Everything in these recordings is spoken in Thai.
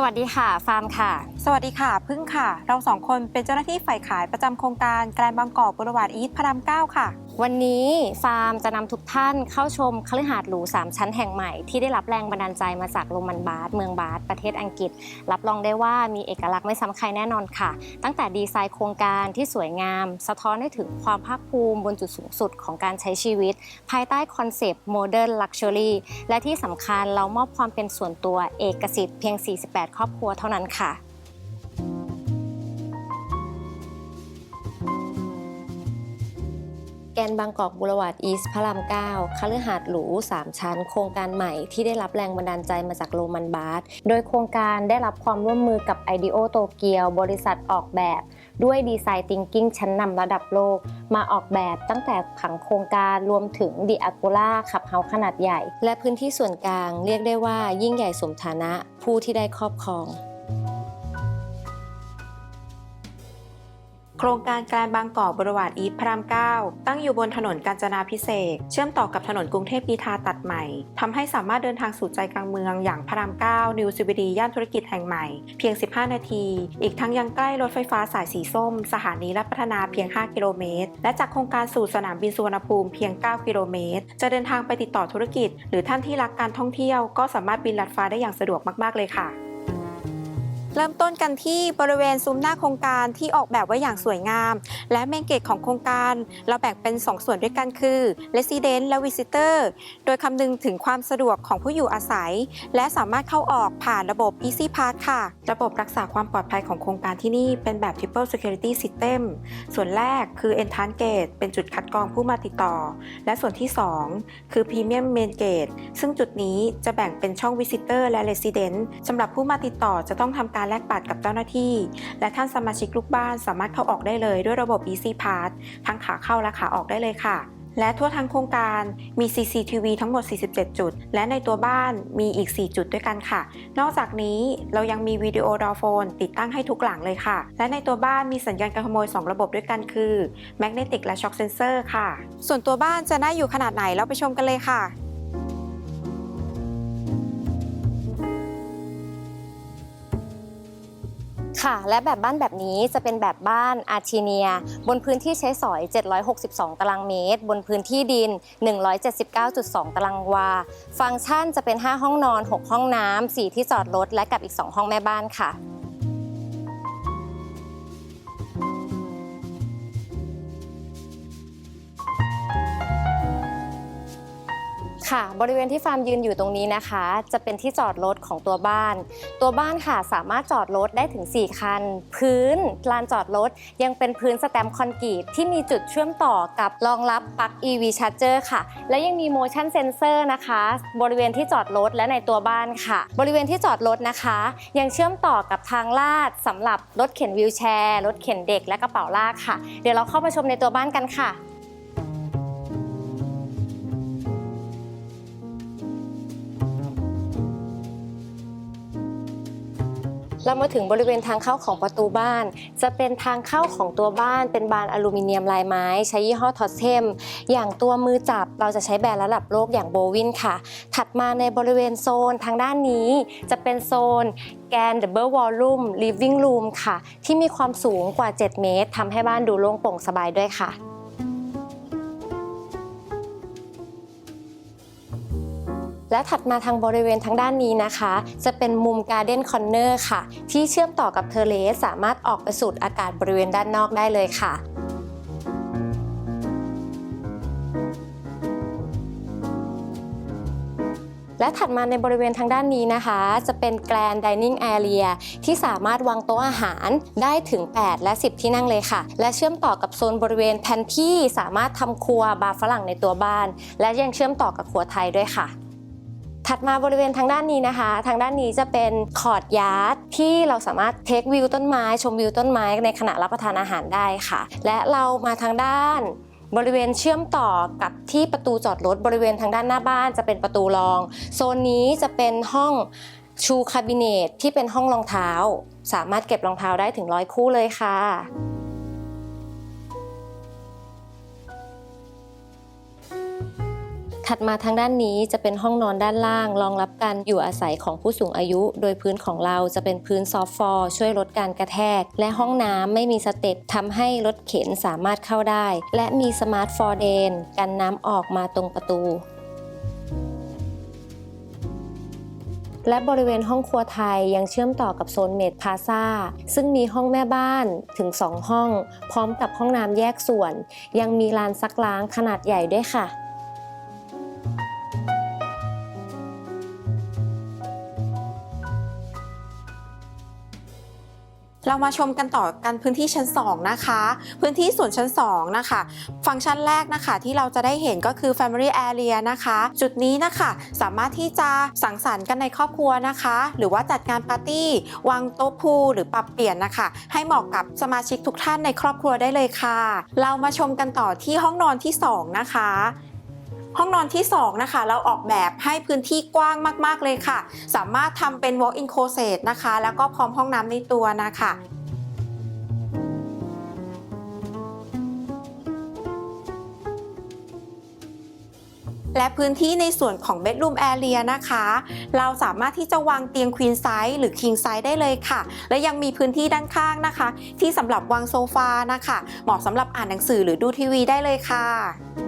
สวัสดีค่ะ ฟาร์มค่ะ วัสดีค่ะ พึ่งค่ะ เราสองคนเป็นเจ้าหน้าที่ฝ่ายขายประจำโครงการแกลนบางกอกบริวารอีทพระรามเก้าค่ะ วันนี้ฟาร์มจะนำทุกท่านเข้าชมคฤหาสน์หรู 3 ชั้นแห่งใหม่ที่ได้รับแรงบันดาลใจมาจากโรมันบาสเมืองบาสประเทศอังกฤษ รับรองได้ว่ามีเอกลักษณ์ไม่ซ้ำใครแน่นอนค่ะ ตั้งแต่ดีไซน์โครงการที่สวยงาม สะท้อนให้ถึงความภาคภูมิบนจุดสูงสุดของการใช้ชีวิต ภายใต้คอนเซปต์โมเดิร์นลักชัวรี่และที่สำคัญเรามอบความเป็นส่วนตัวเอกสิทธิ์เพียง 48 ครอบครัวเท่านั้นค่ะ แกนบางกอกบุรวาดอีสพระราม9คฤหาสน์หรู 3 ชั้น โครงการใหม่ที่ได้รับแรงบันดาลใจมาจากโรมันบาสโดยโครงการได้รับความร่วมมือกับ IDEO โอโตเกียวบริษัทออกแบบ ด้วยดีไซน์ Thinking ชั้นนำระดับโลก มาออกแบบตั้งแต่ผังโครงการรวมถึงดิอากูล่าขับเฮาขนาดใหญ่ และพื้นที่ส่วนกลางเรียกได้ว่ายิ่งใหญ่สมฐานะผู้ที่ได้ครอบครอง โครงการแกลนบางกอกบริวารอีทพระรามเก้าตั้งอยู่บนถนนกาญจนาพิเศษเชื่อมต่อกับถนนกรุงเทพปีทาตัดใหม่ทำให้สามารถเดินทางสู่ใจกลางเมืองอย่างพระรามเก้านิวซิบดีย่านธุรกิจแห่งใหม่ เพียง 15 นาที อีกทั้งยังใกล้รถไฟฟ้าสายสีส้ม สถานีและพัฒนาเพียง 5 กิโลเมตร และจากโครงการสู่สนามบินสุวรรณภูมิเพียง 9 กิโลเมตร จะเดินทางไปติดต่อธุรกิจ หรือท่านที่รักการท่องเที่ยว ก็สามารถบินลัดฟ้าได้อย่างสะดวกมาก ๆ เลยค่ะ เริ่มต้นกันที่บริเวณซุ้มหน้าโครงการที่ออกแบบไว้อย่างสวยงาม และเมนเกตของโครงการเราแบ่งเป็น 2 ส่วนด้วยกันคือ Resident และ Visitor โดยคำนึงถึงความสะดวกของผู้อยู่อาศัย และสามารถเข้าออกผ่านระบบ Easy Pass ค่ะ ระบบรักษาความปลอดภัยของโครงการที่นี่เป็นแบบ Triple Security System ส่วนแรกคือ Entrance Gate เป็นจุดคัดกรองผู้มาติดต่อ และส่วนที่ 2 คือ Premium Main Gate ซึ่งจุดนี้จะแบ่งเป็นช่อง Visitor และ Resident สำหรับผู้มาติดต่อจะต้องทำการแลกบัตรกับเจ้าหน้าที่ และท่านสมาชิกลูกบ้านสามารถเข้าออกได้เลยด้วยระบบ Easy Pass ทั้งขาเข้าและขาออกได้เลยค่ะ และทั่วทั้งโครงการมี CCTV ทั้งหมด 47 จุด และในตัวบ้านมีอีก 4 จุดด้วยกันค่ะ นอกจากนี้เรายังมีวิดีโอดอโฟน ติดตั้งให้ทุกหลังเลยค่ะ และในตัวบ้านมีสัญญาณการขโมย 2 ระบบด้วยกันคือ Magnetic และ Shock Sensor ค่ะ ส่วนตัวบ้านจะน่าอยู่ขนาดไหนเราไปชมกันเลยค่ะ ค่ะ และแบบบ้านแบบนี้จะเป็นแบบบ้านอาร์ทีเนีย บนพื้นที่ใช้สอย 762 ตารางเมตร บนพื้นที่ดิน 179.2 ตารางวา ฟังก์ชันจะเป็น 5 ห้องนอน 6 ห้องน้ำ 4 ที่จอดรถ และกับอีก 2 ห้องแม่บ้านค่ะ ค่ะ บริเวณที่ฟาร์มยืนอยู่ตรงนี้นะคะ จะเป็นที่จอดรถของตัวบ้าน ตัวบ้านค่ะสามารถจอดรถได้ถึง 4 คัน พื้นลานจอดรถยังเป็นพื้นสแตมคอนกรีตที่มีจุดเชื่อมต่อกับรองรับปลั๊ก EV Charger ค่ะ และยังมี motion sensor นะคะ บริเวณที่จอดรถและในตัวบ้านค่ะ บริเวณที่จอดรถนะคะ ยังเชื่อมต่อกับทางลาดสำหรับรถเข็นวิวแชร์รถเข็นเด็กและกระเป๋าลากค่ะ เดี๋ยวเราเข้าไปชมในตัวบ้านกันค่ะ เรามาถึงบริเวณทางเข้าของประตูบ้าน จะเป็นทางเข้าของตัวบ้าน เป็นบานอลูมิเนียมลายไม้ ใช้ยี่ห้อทอสเทมอย่างตัวมือจับเราจะใช้แบรนด์ระดับโลกอย่างโบวินค่ะ ถัดมาในบริเวณโซนทางด้านนี้จะเป็นโซนแกนดับเบิลวอลลุ่มลิฟวิ่งรูมค่ะ ที่มีความสูงกว่า 7 เมตรทำให้บ้านดูโล่งโปร่งสบายด้วยค่ะ และถัดมาทางบริเวณทางด้านนี้นะคะ จะเป็นมุมการ์เด้นคอนเนอร์ค่ะ ที่เชื่อมต่อกับเทเลสสามารถออกไปสูดอากาศบริเวณด้านนอกได้เลยค่ะและถัดมาในบริเวณทางด้านนี้นะคะ จะเป็นแกรนดิเนิ่งแอเรียที่สามารถวางโต๊ะอาหารได้ถึง 8 และ 10 ที่นั่งเลยค่ะ และเชื่อมต่อกับโซนบริเวณแพนที่สามารถทำครัวบาร์ฝรั่งในตัวบ้าน และยังเชื่อมต่อกับครัวไทยด้วยค่ะ ถัดมาบริเวณทางด้านนี้นะคะ ทางด้านนี้จะเป็นคอร์ดยาร์ดที่เราสามารถเทควิวต้นไม้ชมวิวต้นไม้ในขณะรับประทานอาหารได้ค่ะ และเรามาทางด้านบริเวณเชื่อมต่อกับที่ประตูจอดรถบริเวณทางด้านหน้าบ้านจะเป็นประตูรอง โซนนี้จะเป็นห้องชูคาบิเนตที่เป็นห้องรองเท้า สามารถเก็บรองเท้าได้ถึงร้อยคู่เลยค่ะ ถัดมาทางด้านนี้จะเป็นห้องนอนด้านล่าง รองรับการอยู่อาศัยของผู้สูงอายุ โดยพื้นของเราจะเป็นพื้นซอฟต์ฟอร์ช่วยลดการกระแทก และห้องน้ำไม่มีสเต็ปทำให้รถเข็นสามารถเข้าได้ และมีสมาร์ทฟอร์เดนกันน้ำออกมาตรงประตูและบริเวณห้องครัวไทยยังเชื่อมต่อกับโซนเมดพาซาซึ่งมีห้องแม่บ้านถึง 2 ห้อง พร้อมกับห้องน้ำแยกส่วน ยังมีลานซักล้างขนาดใหญ่ด้วยค่ะ เรามาชมกันต่อกันพื้นที่ชั้น 2 นะคะ พื้นที่ส่วนชั้น 2 นะคะ ฟังก์ชันแรกนะคะ ที่เราจะได้เห็นก็คือ Family Area นะคะ จุดนี้นะคะสามารถที่จะสังสรรค์กันในครอบครัวนะคะ หรือว่าจัดงานปาร์ตี้ วางโต๊ะพูหรือปรับเปลี่ยนนะคะ ให้เหมาะกับสมาชิกทุกท่านในครอบครัวได้เลยค่ะ เรามาชมกันต่อที่ห้องนอนที่ 2 นะคะ ห้องนอนที่ 2 นะคะ เราออกแบบให้พื้นที่กว้างมาก ๆ เลยค่ะ สามารถทำเป็น walk-in closet นะคะ แล้วก็พร้อมห้องน้ำในตัวนะคะและพื้นที่ในส่วนของ bedroom area นะคะ เราสามารถที่จะวางเตียง queen size หรือ king size ได้เลยค่ะ และยังมีพื้นที่ด้านข้างนะคะ ที่สำหรับวางโซฟานะคะ เหมาะสำหรับอ่านหนังสือหรือดูทีวีได้เลยค่ะ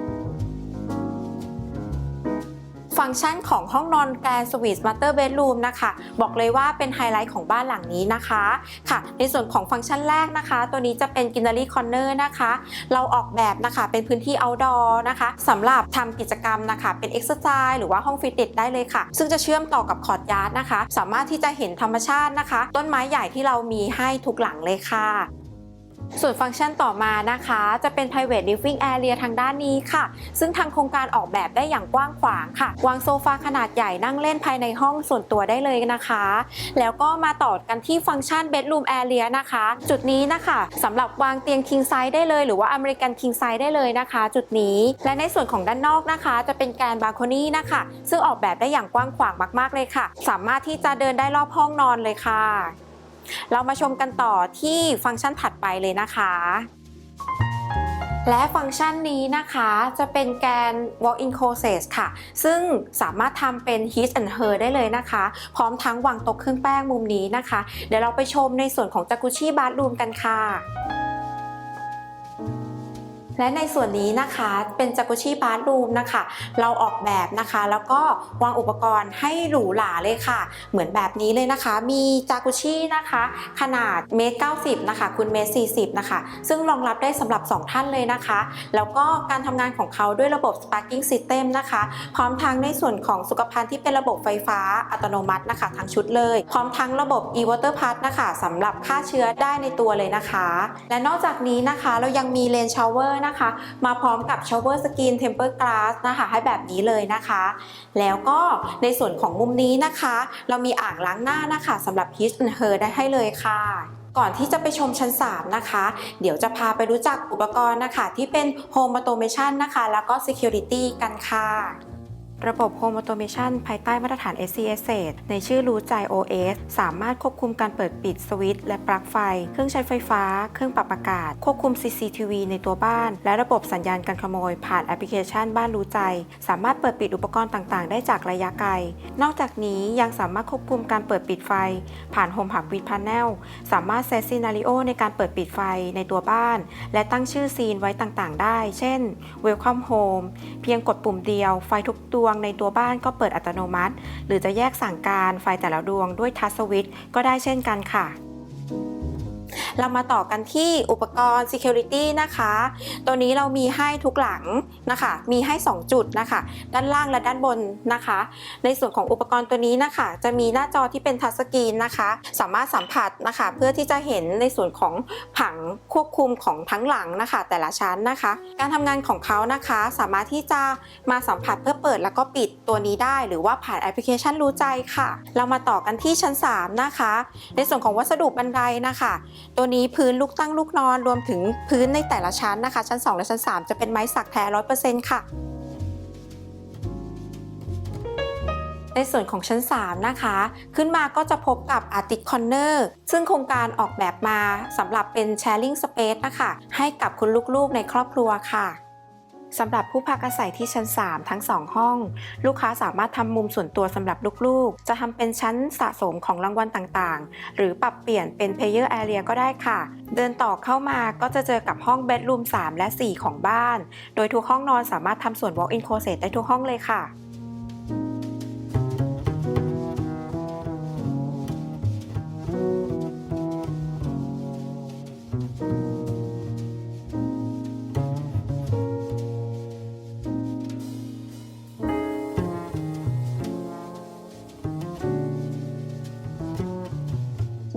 ฟังก์ชันของห้องนอนแกรนสวีทมาสเตอร์เบดรูมนะคะ บอกเลยว่าเป็นไฮไลท์ของบ้านหลังนี้นะคะค่ะ ในส่วนของฟังก์ชันแรกนะคะ ตัวนี้จะเป็นกินเนารีคอนเนอร์นะคะ เราออกแบบนะคะเป็นพื้นที่ outdoor นะคะสำหรับทำกิจกรรมนะคะ เป็น exercise หรือว่าห้องฟิตเนสได้เลยค่ะ ซึ่งจะเชื่อมต่อกับคอร์ดยาร์ดนะคะ สามารถที่จะเห็นธรรมชาตินะคะ ต้นไม้ใหญ่ที่เรามีให้ทุกหลังเลยค่ะ ส่วนฟังก์ชันต่อมานะคะ จะเป็น private living area ทางด้านนี้ค่ะ ซึ่งทางโครงการออกแบบได้อย่างกว้างขวางค่ะ วางโซฟาขนาดใหญ่นั่งเล่นภายในห้องส่วนตัวได้เลยนะคะ แล้วก็มาต่อกันที่ฟังก์ชัน bedroom area นะคะ จุดนี้นะคะสำหรับวางเตียง king size ได้เลยหรือว่า American king size ได้เลยนะคะ จุดนี้ และในส่วนของด้านนอกนะคะ จะเป็นแกนบา l คนี่นะคะ ซึ่งออกแบบได้อย่างกว้างขวางมาก ๆเลยค่ะ สามารถที่จะเดินได้รอบห้องนอนเลยค่ะ เรามาชมกันต่อที่ฟังก์ชันถัดไปเลยนะคะ และฟังก์ชันนี้นะคะจะเป็นแกน walk-in closet ค่ะ ซึ่งสามารถทำเป็น his and her ได้เลยนะคะ พร้อมทั้งวางโต๊ะเครื่องแป้งมุมนี้นะคะ เดี๋ยวเราไปชมในส่วนของจากุชิบาร์รูมกันค่ะ และในส่วนนี้นะคะเป็นจากุชิบาร์รูมนะคะ เราออกแบบนะคะ แล้วก็วางอุปกรณ์ให้หรูหราเลยค่ะ เหมือนแบบนี้เลยนะคะ มีจากุชินะคะ ขนาดเมตรเก้าสิบนะคะคูณเมตรสี่สิบนะคะ ซึ่งรองรับได้สำหรับ 2 ท่านเลยนะคะ แล้วก็การทำงานของเขาด้วยระบบ Sparking System นะคะ พร้อมทั้งในส่วนของสุขภัณฑ์ที่เป็นระบบไฟฟ้าอัตโนมัตินะคะ ทั้งชุดเลย พร้อมทั้งระบบ e-water pass นะคะสำหรับฆ่าเชื้อได้ในตัวเลยนะคะ และนอกจากนี้นะคะเรายังมีเลนชาวเวอร์นะคะมาพร้อมกับชาวเวอร์สกินเทมเปอร์กลาสนะคะ ให้แบบนี้เลยนะคะ แล้วก็ในส่วนของมุมนี้นะคะ เรามีอ่างล้างหน้านะคะสำหรับ His and Her ได้ให้เลยค่ะก่อนที่จะไปชมชั้น 3 นะคะ เดี๋ยวจะพาไปรู้จักอุปกรณ์นะคะ ที่เป็น Home Automation นะคะ แล้วก็ Security กันค่ะ ระบบ Home Automation ภายใต้มาตรฐาน SCS ในชื่อรู้ใจ OS สามารถควบคุมการเปิดปิดสวิตช์และปลั๊กไฟ เครื่องใช้ไฟฟ้า เครื่องปรับอากาศ ควบคุม CCTV ในตัวบ้าน และระบบสัญญาณการขโมย ผ่านแอปพลิเคชันบ้านรู้ใจ สามารถเปิดปิดอุปกรณ์ต่างๆ ได้จากระยะไกล นอกจากนี้ยังสามารถควบคุมการเปิดปิดไฟ ผ่าน Home Hub with Panel สามารถเซตซีนาริโอในการเปิดปิดไฟในตัวบ้าน และตั้งชื่อซีนไว้ต่างๆ ได้ เช่น Welcome Home เพียงกดปุ่มเดียวไฟทุกดวงในตัวบ้านก็เปิดอัตโนมัติ หรือจะแยกสั่งการไฟแต่ละดวงด้วยทัชสวิตช์ก็ได้เช่นกันค่ะ เรามาต่อกันที่อุปกรณ์ Security นะคะ ตัวนี้เรามีให้ทุกหลังนะคะ มีให้ 2 จุดนะคะ ด้านล่างและด้านบนนะคะ ในส่วนของอุปกรณ์ตัวนี้นะคะ จะมีหน้าจอที่เป็นทัชสกรีนนะคะ สามารถสัมผัสนะคะ เพื่อที่จะเห็นในส่วนของผังควบคุมของทั้งหลังนะคะ แต่ละชั้นนะคะ การทำงานของเขานะคะ สามารถที่จะมาสัมผัสเพื่อเปิดแล้วก็ปิดตัวนี้ได้ หรือว่าผ่านแอปพลิเคชันรู้ใจค่ะ เรามาต่อกันที่ชั้น 3 นะคะ ในส่วนของวัสดุบันไดนะคะ ตัวนี้พื้นลูกตั้งลูกนอนรวมถึงพื้นในแต่ละชั้นนะคะ ชั้น 2 และชั้น 3 จะเป็นไม้สักแท้ร้อยเปอร์เซ็นต์ค่ะในส่วนของชั้น 3 นะคะ ขึ้นมาก็จะพบกับ Arctic Corner ซึ่งโครงการออกแบบมาสำหรับเป็น Sharing Space นะคะ ให้กับคุณลูกๆในครอบครัวค่ะ สำหรับผู้พักอาศัยที่ชั้น 3 ทั้ง 2 ห้อง ลูกค้าสามารถทำมุมส่วนตัวสำหรับลูกๆ จะทำเป็นชั้นสะสมของรางวัลต่างๆ หรือปรับเปลี่ยนเป็น Player Area ก็ได้ค่ะ เดินต่อเข้ามาก็จะเจอกับห้อง Bedroom 3 และ 4 ของบ้าน โดยทุกห้องนอนสามารถทำส่วน Walk-in Closet ได้ทุกห้องเลยค่ะ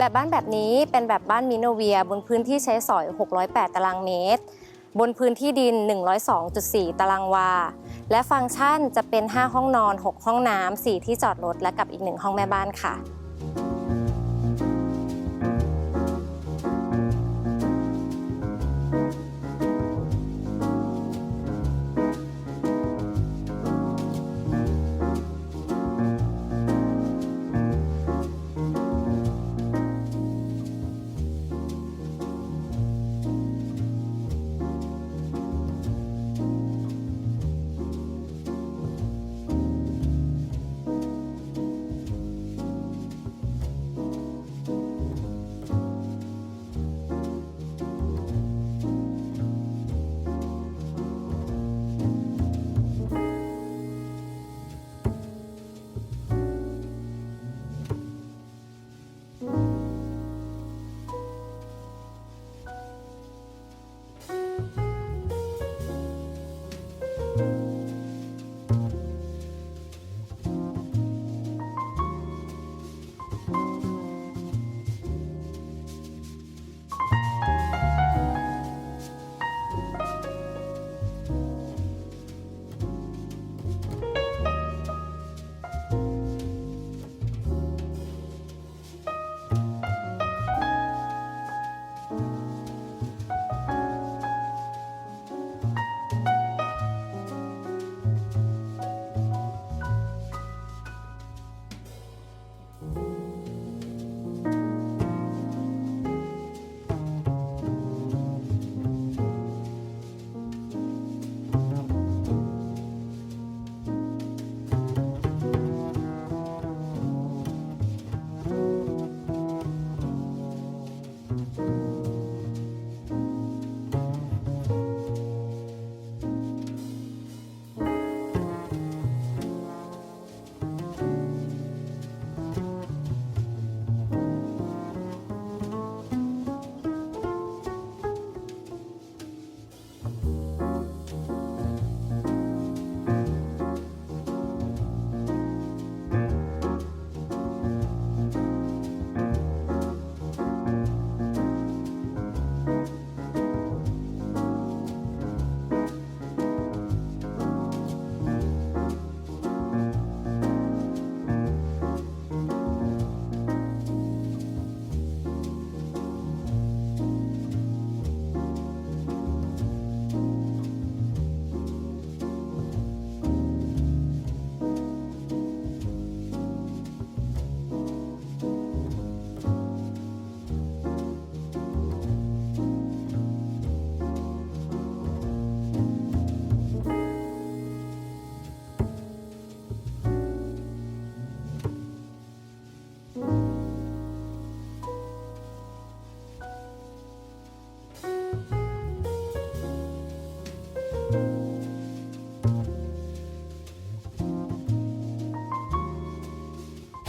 แบบบ้านแบบนี้เป็นแบบบ้านมิโนเวีย บนพื้นที่ใช้สอย 608 ตารางเมตร บนพื้นที่ดิน 102.4 ตารางวา และฟังก์ชันจะเป็น 5 ห้องนอน 6 ห้องน้ำ 4 ที่จอดรถและกับอีก 1 ห้องแม่บ้านค่ะ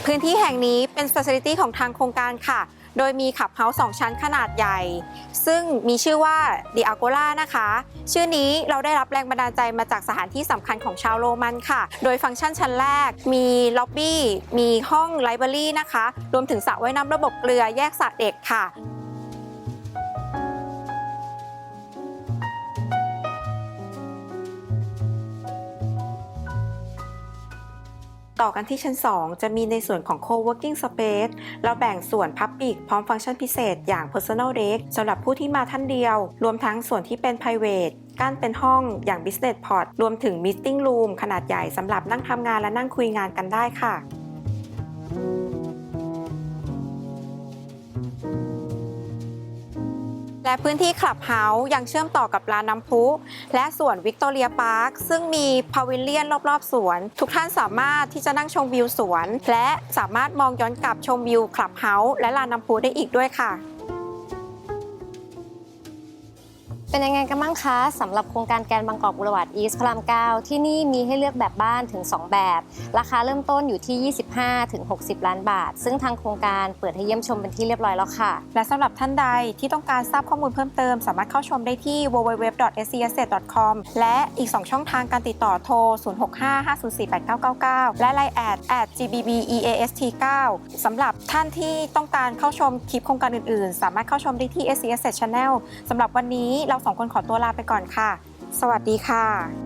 พื้นที่แห่งนี้เป็น Facility ของทางโครงการค่ะ โดยมีขับเฮาส์สองชั้นขนาดใหญ่ ซึ่งมีชื่อว่า The Agora นะคะ ชื่อนี้เราได้รับแรงบันดาลใจมาจากสถานที่สำคัญของชาวโรมันค่ะ โดยฟังก์ชันชั้นแรก มีล็อบบี้ มีห้องไลบรารีนะคะ รวมถึงสระว่ายน้ำระบบเกลือแยกสระเด็กค่ะ ต่อกันที่ชั้น 2 จะมีในส่วนของ co-working space เราแบ่งส่วน Public พร้อมฟังก์ชันพิเศษอย่าง Personal Desk สำหรับผู้ที่มาท่านเดียว รวมทั้งส่วนที่เป็น Private กั้นเป็นห้องอย่าง Business Pod รวมถึง Meeting Room ขนาดใหญ่สำหรับนั่งทำงานและนั่งคุยงานกันได้ค่ะ และพื้นที่คลับเฮาส์ยังเชื่อมต่อกับลานน้ำพุ และสวนวิกตอเรียพาร์ค ซึ่งมีพาวิเลียนรอบๆ สวน ทุกท่านสามารถที่จะนั่งชมวิวสวน และสามารถมองย้อนกลับชมวิวคลับเฮาส์และลานน้ำพุได้อีกด้วยค่ะ เป็นยังไงกันบ้างคะสำหรับโครงการแกนบางกอกบุรวาดอีสพระราม9ที่นี่มีให้เลือกแบบบ้านถึง 2 แบบ ราคาเริ่มต้นอยู่ที่ 25ถึง60 ล้านบาท ซึ่งทางโครงการเปิดให้เยี่ยมชมเป็นที่เรียบร้อยแล้วค่ะ และสำหรับท่านใดที่ต้องการทราบข้อมูลเพิ่มเติม สามารถเข้าชมได้ที่ www.scasset.com และอีก 2 ช่องทางการติดต่อโทร 0655048999 และ Line แอด @gbbeast9 สำหรับท่านที่ต้องการเข้าชมคลิปโครงการอื่นๆ สามารถเข้าชมได้ที่ SCSset Channel สำหรับวันนี้เราสองคนขอตัวลาไปก่อนค่ะ สวัสดีค่ะ